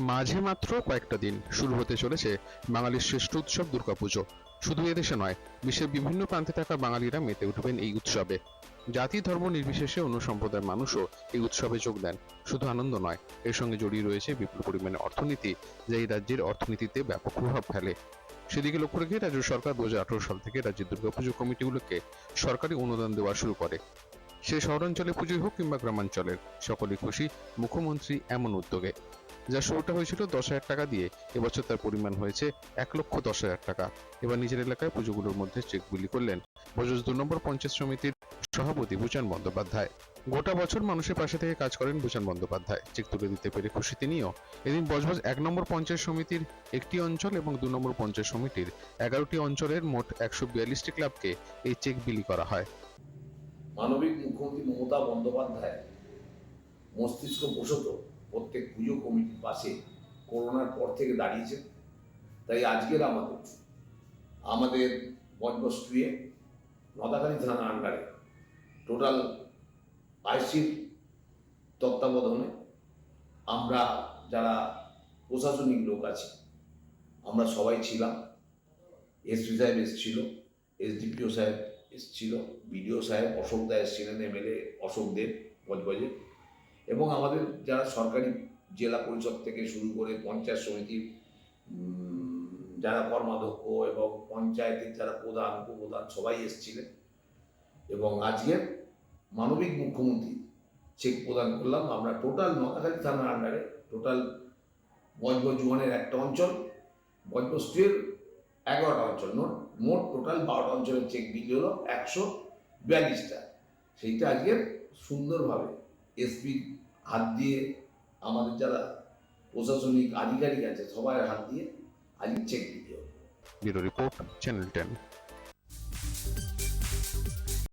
মাঝে মাত্র কয়েকটা দিন শুরু হতে চলেছে বাঙালির শ্রেষ্ঠ উৎসব দুর্গাপুজো। শুধু এদেশে নয়, বিশ্বের বিভিন্ন প্রান্তে থাকা বাঙালিরা মেতে উঠবেন এই উৎসবে। জাতি, ধর্ম নির্বিশেষে অন্য সম্প্রদায়ের মানুষও এই উৎসবে যোগ দেন। শুধু আনন্দ নয়, এর সঙ্গে জড়িয়ে রয়েছে বিপুল পরিমাণে অর্থনীতি, যা এই রাজ্যের অর্থনীতিতে ব্যাপক প্রভাব ফেলে। সেদিকে লক্ষ্য রেখে রাজ্য সরকার দু হাজার আঠারো সাল থেকে রাজ্যের দুর্গাপুজো কমিটিগুলোকে সরকারি অনুদান দেওয়া শুরু করে। সে শহরাঞ্চলে পুজোই হোক কিংবা গ্রামাঞ্চলের সকলে খুশি, মুখ্যমন্ত্রী এমন উদ্যোগে। যা শুরুটা হয়েছিল দশ হাজার টাকা দিয়ে, এবছর তার পরিমাণ হয়েছে এক লক্ষ দশ হাজার টাকা। এবার নিজের এলাকায় পুজোগুলোর মধ্যে চেক বিলি করলেন বজস দু নম্বর পঞ্চায়েত সমিতির সভাপতি ভূষণ বন্দ্যোপাধ্যায়। গোটা বছর মানুষের পাশে থেকে কাজ করেন ভূষণ বন্দ্যোপাধ্যায়। চেক তুলে দিতে পেরে খুশি তিনিও। এদিন বজবজ এক নম্বর পঞ্চায়েত সমিতির একটি অঞ্চল এবং দু নম্বর পঞ্চায়েত সমিতির এগারোটি অঞ্চলের মোট একশো বিয়াল্লিশটি ক্লাবকে এই চেক বিলি করা হয়। মানবিক মুখ্যমন্ত্রী মমতা বন্দ্যোপাধ্যায় মস্তিষ্ক বসত প্রত্যেক পুজো কমিটির পাশে করোনার পর থেকে দাঁড়িয়েছে। তাই আজকের আমাদের আমাদের বজবস্ট্রিয়ে নদাকালী থানা আন্ডারে টোটাল আইসির তত্ত্বাবধানে আমরা যারা প্রশাসনিক লোক আছি, আমরা সবাই ছিলাম। এসপি সাহেব এসেছিল এসডিপিও সাহেব এসেছিল বিডিও সাহেব, অশোক দা এসেছিলেন এমএলএ অশোক দেব বজবজে। এবং আমাদের যারা সরকারি জেলা পরিষদ থেকে শুরু করে পঞ্চায়েত সমিতির যারা কর্মাধ্যক্ষ এবং পঞ্চায়েতের যারা প্রধান, উপপ্রধান সবাই এসেছিলেন। এবং আজকের মানবিক মুখ্যমন্ত্রী চেক প্রদান করলাম। আমরা টোটাল নকাখালী থানার আন্ডারে টোটাল বজবজ জুয়ানের একটা অঞ্চল টুয়ের এগারোটা অঞ্চল নোট মোট টোটাল বারোটা অঞ্চলের চেক বিলি হলো একশো বিয়াল্লিশটা। সেইটা আজকে সুন্দরভাবে এসপি হাত দিয়ে আমাদের যারা প্রশাসনিক আধিকারিক আছে, সবাই হাত দিয়ে আজকে চেক দিতে হবে। Report channel ten